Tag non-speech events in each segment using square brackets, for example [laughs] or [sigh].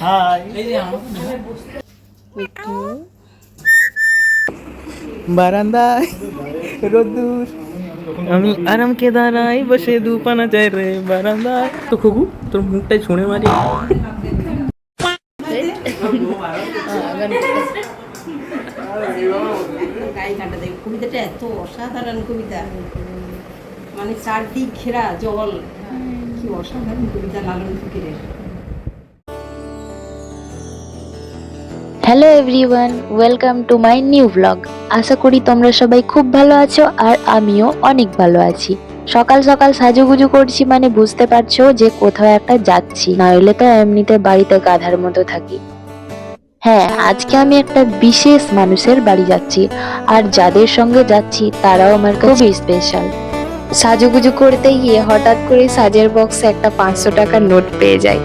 High বারান্দায় রোদ্দুর। আমি দাঁড়াই বসে দুপানা চাই রে বারান্দায়। তো খুকু তোর মুখটাই ছুঁড়ে মারি। কবিতাটা এত অসাধারণ কবিতা মানে চারদিক ঘেরা জল। কি অসাধারণ কবিতা লালন ফকিরের। Hello everyone welcome to my new blog আশা করি তোমরা সবাই খুব ভালো আছো আর আমিও অনেক ভালো আছি। সকাল সকাল সাজুগুজু করছি মানে বুঝতে পারছ যে কোথাও একটা যাচ্ছি। নইলে তো এমনিতে বাড়িতে গাধার মতো থাকি। হ্যাঁ আজকে আমি একটা বিশেষ মানুষের বাড়ি যাচ্ছি। আর যাদের সঙ্গে যাচ্ছি, তারাও আমার খুবই স্পেশাল সাজুগুজু করতে গিয়ে হঠাৎ করে সাজের বক্সে একটা পাঁচশো টাকার নোট পেয়ে যাই।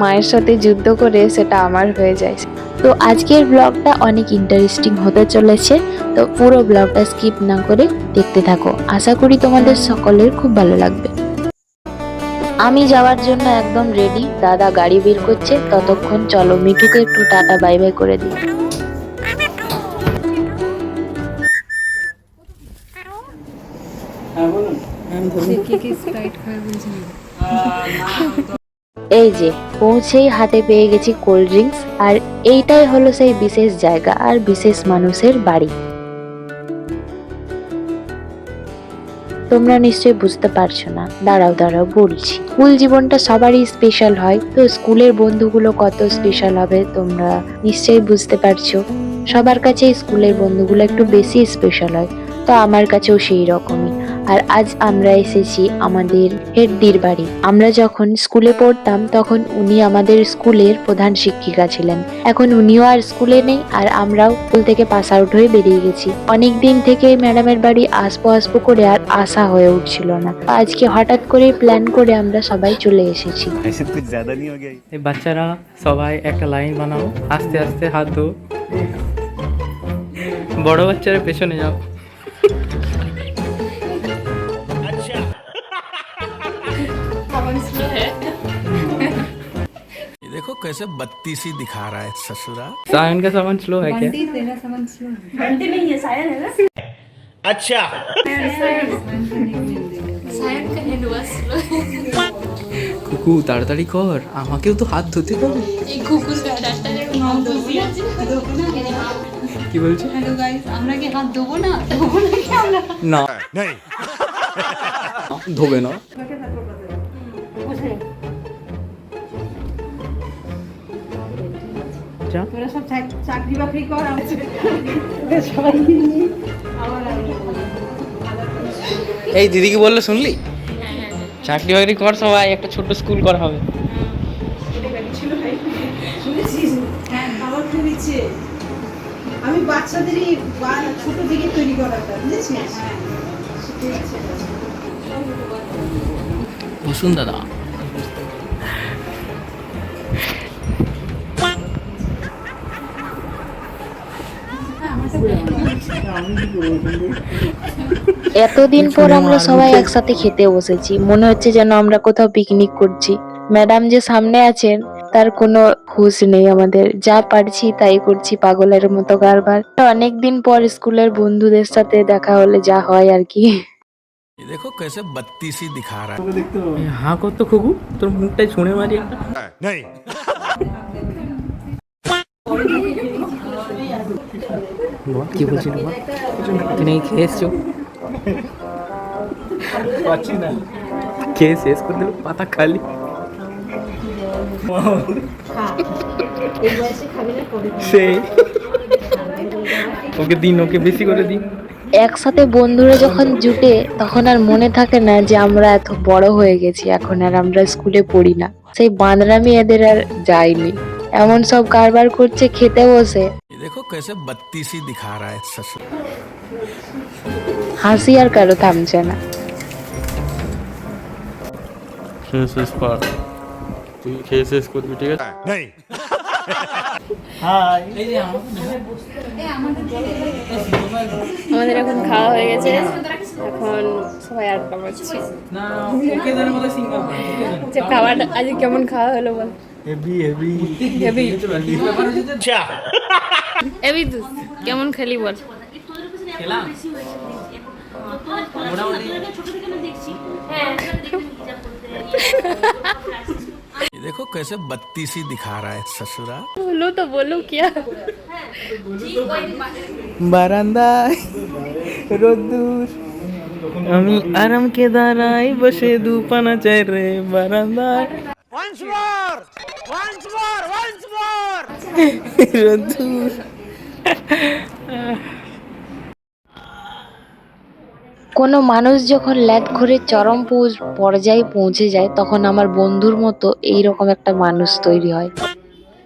মায়ের সাথে যুদ্ধ করে সেটা আমার হয়ে যায়। তো আজকের ব্লগটা অনেক ইন্টারেস্টিং হতে চলেছে। তো পুরো ব্লগটা স্কিপ না করে দেখতে থাকো। আশা করি তোমাদের সকলের খুব ভালো লাগবে। আমি যাওয়ার জন্য একদম রেডি দাদা গাড়ি বের করছে। ততক্ষণ চলো মিঠুকে একটু টাটা বাই বাই করে দিই। কি কি স্প্রাইট হ্যাঁ বলুন এই যে, পৌঁছেই হাতে পেয়ে গেছি কোল্ড ড্রিঙ্কস আর এইটাই হলো সেই বিশেষ জায়গা আর বিশেষ মানুষের বাড়ি। তোমরা নিশ্চয়ই বুঝতে পারছ না। দাঁড়াও দাঁড়াও, বলছি। স্কুল জীবনটা সবারই স্পেশাল হয়, তো স্কুলের বন্ধুগুলো কত স্পেশাল হবে তোমরা নিশ্চয়ই বুঝতে পারছ। সবার কাছে স্কুলের বন্ধুগুলো একটু বেশি স্পেশাল হয়, তো আমার কাছেও সেই রকমই। আর আজ আমরা এসেছি আমাদের হেডদির বাড়ি। আমরা যখন স্কুলে পড়তাম তখন উনি আমাদের স্কুলের প্রধান শিক্ষিকা ছিলেন। এখন উনিও আর স্কুলে নেই আর আমরাও স্কুল থেকে পাস আউট হয়ে বেরিয়ে গেছি। অনেক দিন থেকে ম্যাডামের বাড়ি আসব আসব করে আর আশা হয়ে উঠছিল না। আজকে হঠাৎ করে প্ল্যান করে আমরা সবাই চলে এসেছি। বাচ্চারা সবাই একটা লাইন বানাও। আস্তে আস্তে হাত ধো। বড় বাচ্চারা পেছনে যাও। कैसे बत्तीसी दिखा रहा है ससुरा सायन का सामान स्लो है क्या কুকু তাড়াতাড়ি কর আমাকেও তো হাত ধুতে হবে কি বলছি হ্যালো গাইস আমরা কি হাত দেবো না দেবো নাকি আমরা না नहीं ধোবে না তোরা সব চাকরি বাকরি কর সবাই এই দিদি কি বলল শুনলি? চাকরি বাকরি কর সবাই একটা ছোট স্কুল করা হবে। হ্যাঁ আমি বাচ্চাদেরই ছোট থেকে তৈরি করাটা বুঝেছিস? বসুন দাদা। এতদিন পর আমরা সবাই একসাথে খেতে বসেছি। মনে হচ্ছে যেন আমরা কোথাও পিকনিক করছি। ম্যাডাম যে সামনে আছেন তার কোনো হুঁশ নেই আমাদের। যা পারছি তাই করছি পাগলের মতো কারবার। অনেকদিন পর স্কুলের বন্ধুদের সাথে দেখা হলে যা হয় আর কি। দেখো কেসে দিখা রা কত তোর মুখটাই ছুঁড়ে মারি [laughs] কি নাকি খেয়ে এসছো খেয়ে শেষ করে দিল, পাতা খালি। সেই। ওকে দিন, ওকে বেশি করে দিন। একসাথে বন্ধুরা যখন জুটে, তখন আর মনে থাকে না যে আমরা এত বড় হয়ে গেছি, এখন আর আমরা স্কুলে পড়ি না। সেই বাঁদরামি এদের আর যায়নি। এমন সব কারবার করছে খেতে বসে। ये देखो कैसे बत्तीसी दिखा रहा है ससुर হাসি আর কারো থামছে না খেয়ে শেষ কর তুই খেয়ে শেষ করবি ঠিক আছে नहीं হাই আমাদের এখন খাওয়া হয়ে গেছে এখন সবাই আড্ডা মারছি না ওকে ধরে মতো সিঙ্গেল যে খাওয়াটা আজ কেমন খাওয়া হলো বল হেভি হেভি হেভি এবি তুই কেমন খেলি বল খেলাম মোটামুটি ये देखो कैसे बत्तीसी दिखा रहा है ससुरा বলো তো বলো কিয়া বারান্দায় রোদ্দুর আমি আরাম কে দাঁড়াই বসে দুপানা চাই রে বারান্দায় রোদ্দুর কোনো মানুষ যখন ল্যাদ ঘুরে চরম পর্যায়ে পৌঁছে যায় তখন আমার বন্ধুর মতো এইরকম একটা মানুষ তৈরি হয়।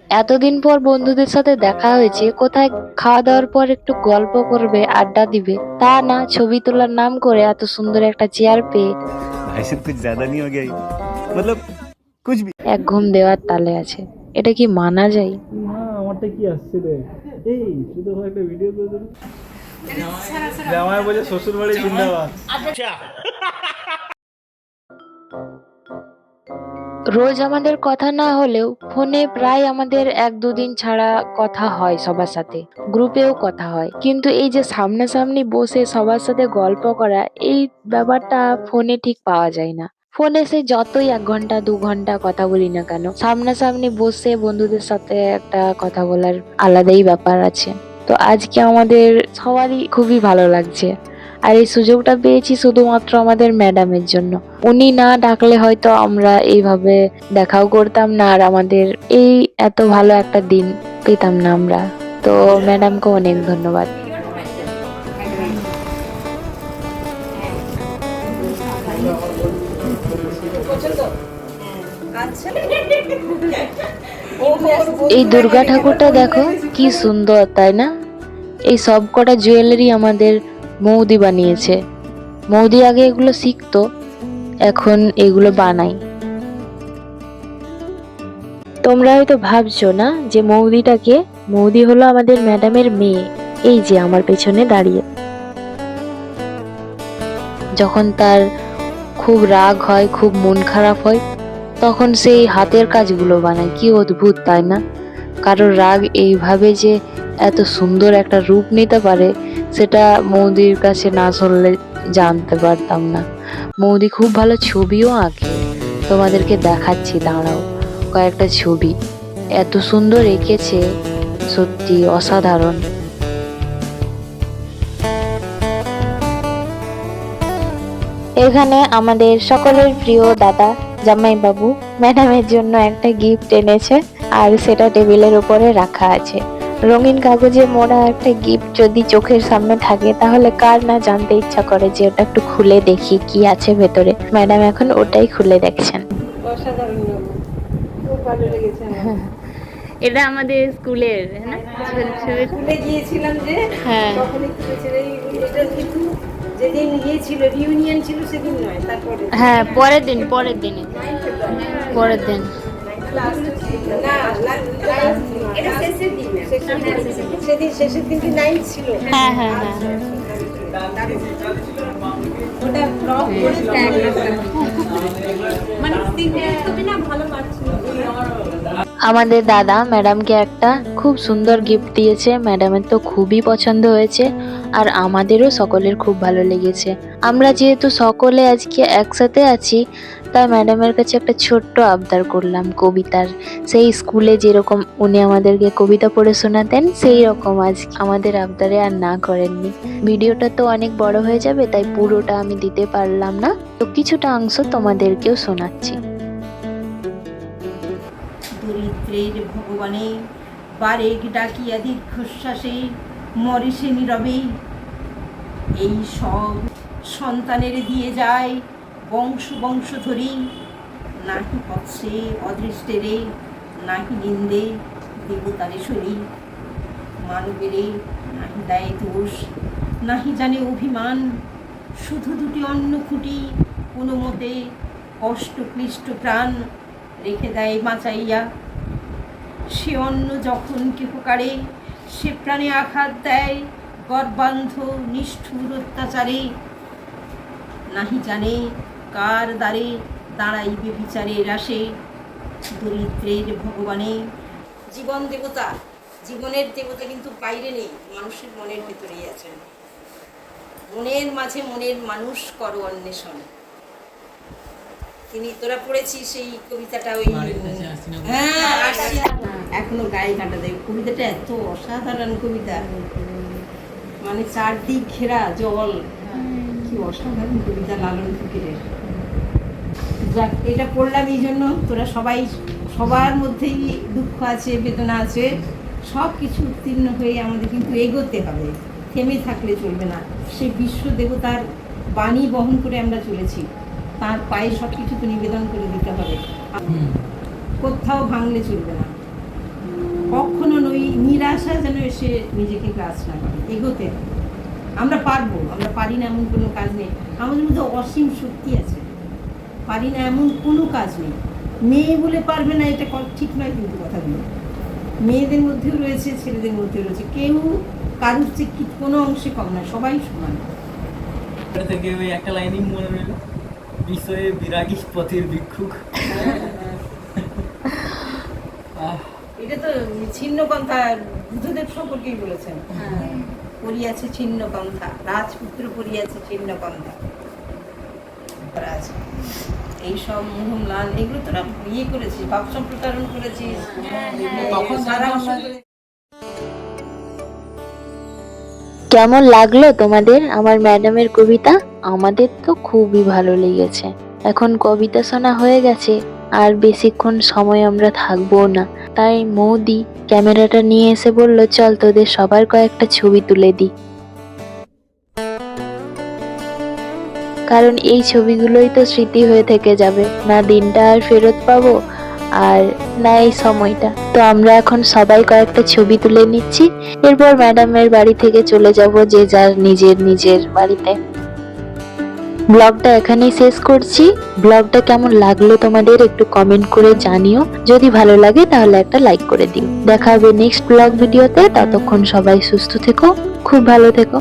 এতদিন পর বন্ধুদের সাথে দেখা হয়েছে কোথায় খাওয়া দাওয়ার পর একটু গল্প করবে আড্ডা দিবে। তা না ছবি তোলার নাম করে এত সুন্দর একটা চেয়ার পেয়ে কুচবি। এক ঘুম দেওয়ার তালে আছে। এটা কি মানা যায়? না আমারটা কি আসছে রে? এই শুধু একটা ভিডিও করে দিবি। জামাই বলে শ্বশুর বাড়ি জিন্দাবাদ। রোজ আমাদের কথা না হলেও ফোনে প্রায় আমাদের এক দুদিন ছাড়া কথা হয় সবার সাথে। গ্রুপেও কথা হয়। কিন্তু এই যে সামনাসামনি বসে সবার সাথে গল্প করা এই ব্যাপারটা ফোনে ঠিক পাওয়া যায় না। ফোনে সে যতই এক ঘণ্টা, দু ঘণ্টা কথা বলি না কেন, সামনাসামনি বসে বন্ধুদের সাথে একটা কথা বলার আলাদাই ব্যাপার আছে। তো আজকে আমাদের সবারই খুবই ভালো লাগছে। আর এই সুযোগটা পেয়েছি শুধুমাত্র আমাদের ম্যাডামের জন্য। উনি না ডাকলে হয়তো আমরা এইভাবে দেখাও করতাম না, আর আমাদের এই এত ভালো একটা দিন পেতাম না আমরা। তো ম্যাডামকে অনেক ধন্যবাদ। এই দুর্গা ঠাকুরটা দেখো, কি সুন্দর, তাই না? এই সব কটা জুয়েলারি আমাদের মৌদি বানিয়েছে। মৌদি আগে এগুলো শিখতো, এখন এগুলো বানাই তোমরা হয়তো ভাবছ না যে মৌদিটাকে, মৌদি হলো আমাদের ম্যাডামের মেয়ে, এই যে আমার পেছনে দাঁড়িয়ে। যখন তার খুব রাগ হয়, খুব মন খারাপ হয় তখন সেই হাতের কাজগুলো বানায়। কি অদ্ভুত, তাই না? কারোর রাগ এইভাবে যে এত সুন্দর একটা রূপ নিতে পারে, সেটা মৌদির কাছে না শুনলে জানতে পারতাম না। মৌদি খুব ভালো ছবিও আঁকে। তোমাদেরকে দেখাচ্ছি, দাঁড়াও, কয়েকটা ছবি। এত সুন্দর এঁকেছে, সত্যি অসাধারণ। এখানে আমাদের সকলের প্রিয় দাদা জামাইবাবু ম্যাডামের জন্য একটা গিফট এনেছে আর সেটা টেবিলের উপরে রাখা আছে। রঙিন কাগজে মোড়া একটা গিফট যদি চোখের সামনে থাকে তাহলে কার না জানতে ইচ্ছা করে যে ওটা একটু খুলে দেখি কি আছে ভেতরে। ম্যাডাম এখন ওটাই খুলে দেখছেন। [laughs] এটা আমাদের স্কুলের হ্যাঁ গিয়েছিলাম যে হ্যাঁ। যেদিন ইয়ে ছিল রিউনিয়ন ছিল সেদিন নয় তারপরে হ্যাঁ পরের দিন পরের দিনে। পরের দিন। না, না, শেষের দিন। সেদিন দিনটি নাইট ছিল। হ্যাঁ হ্যাঁ হ্যাঁ। রাখলাম। মানে না ভালো পাচ্ছিল আমাদের দাদা ম্যাডামকে একটা খুব সুন্দর গিফট দিয়েছে। ম্যাডামের তো খুবই পছন্দ হয়েছে আর আমাদেরও সকলের খুব ভালো লেগেছে। আমরা যেহেতু সকলে আজকে একসাথে আছি, তাই ম্যাডামের কাছে একটা ছোট্ট আবদার করলাম কবিতার। সেই স্কুলে যেরকম উনি আমাদেরকে কবিতা পড়ে শোনাতেন, সেই রকম আজ আমাদের আবদারে আর না করেননি। ভিডিওটা তো অনেক বড় হয়ে যাবে, তাই পুরোটা আমি দিতে পারলাম না। তো কিছুটা অংশ তোমাদেরকেও শোনাচ্ছি। দরিদ্রের ভগবানে। বারেক ডাকিয়া দীর্ঘশ্বাসে মরে সে নীরবে। এই সব সন্তানের দিয়ে যায় বংশ বংশ ধরি। নাহি পথসে অদৃষ্টেরে নাহি নিন্দে দেবতারে শরী মানবেরে নাহি দেয় দোষ, নাহি জানে অভিমান। শুধু দুটি অন্ন খুঁটি কোনো মতে কষ্ট ক্লিষ্ট প্রাণ রেখে দেয় বাঁচাইয়া। সে অন্ন যখন কেহ কাড়ে, সে প্রাণে আঘাত দেয়, গর্বান্ধ, নিষ্ঠুর অত্যাচারে। নাহি জানে কার দ্বারে দাঁড়াইবে বিচারের আসে দরিদ্রের ভগবানে। জীবন দেবতা, জীবনের দেবতা কিন্তু বাইরে নেই, মানুষের মনের ভেতরেই আছেন। মনের মাঝে মনের মানুষ করো অন্বেষণ। তিনি তোরা পড়েছিস সেই কবিতাটা ওই হ্যাঁ এখনও গায়ে কাটা দেয়। কবিতাটা এত অসাধারণ কবিতা। মানে চারদিক ঘেরা জল। কি অসাধারণ কবিতা লালন ফকিরের। যাক এটা পড়লাম এই জন্য। তোরা সবাই সবার মধ্যেই দুঃখ আছে বেদনা আছে। সব কিছু উত্তীর্ণ হয়ে আমাদের কিন্তু এগোতে হবে। থেমে থাকলে চলবে না। সেই বিশ্ব দেবতার বাণী বহন করে আমরা চলেছি। তার পায়ে সব কিছু তো নিবেদন করে দিতে হবে। কোথাও ভাঙলে চলবে না। কখনো নই নিরাশা যেন এসে নিজেকে কাজ না করে এগোতে আমরা পারব আমরা পারি না এমন কোনো কাজ নেই। আমাদের মধ্যে অসীম শক্তি আছে। পারি না এমন কোনো কাজ নেই। মেয়ে বলে পারবে না এটা ঠিক নয় কিন্তু কথাগুলো। মেয়েদের মধ্যেও রয়েছে ছেলেদের মধ্যেও রয়েছে। কেউ কারুর চেয়ে কোনো অংশে কম নয় সবাই সমান। থেকে ওই একটা লাইনই মনে রইল। বিষয়ে বিরাগী পথের ভিক্ষুক। এটা তো ছিন্ন পন্থা বুদ্ধদেব সম্পর্কেই বলেছেন। পড়িয়াছে ছিন্ন পন্থা রাজপুত্র পড়িয়াছে ছিন্ন পন্থা আছে এইসব মুহম লাল এগুলো তোরা ইয়ে করেছিস ভাব সম্প্রসারণ করেছিস। তখন সারা কেমন লাগল তোমাদের আমার ম্যাডামের কবিতা? আমাদের তো খুবই ভালো লেগেছে। এখন কবিতা শোনা হয়ে গেছে, আর বেশিক্ষণ সময় আমরা থাকব না। তাই মৌদি ক্যামেরাটা নিয়ে এসে বলল, চল তোদের সবার কয়েকটা ছবি তুলে দিই কারণ এই ছবিগুলোই তো স্মৃতি হয়ে থেকে যাবে। না দিনটা আর ফেরত পাবো, আর না এই সময়টা। তো আমরা এখন সবাই কয়েকটা ছবি তুলে নিচ্ছি। এরপর ম্যাডামের বাড়ি থেকে চলে যাব যে যার নিজের নিজের বাড়িতে। ব্লগটা এখানেই শেষ করছি। ব্লগটা কেমন লাগল তোমাদের একটু কমেন্ট করে জানিও। যদি ভালো লাগে তাহলে একটা লাইক করে দিও। দেখা হবে নেক্সট ব্লগ ভিডিওতে। ততক্ষণ সবাই সুস্থ থেকো। খুব ভালো থেকো।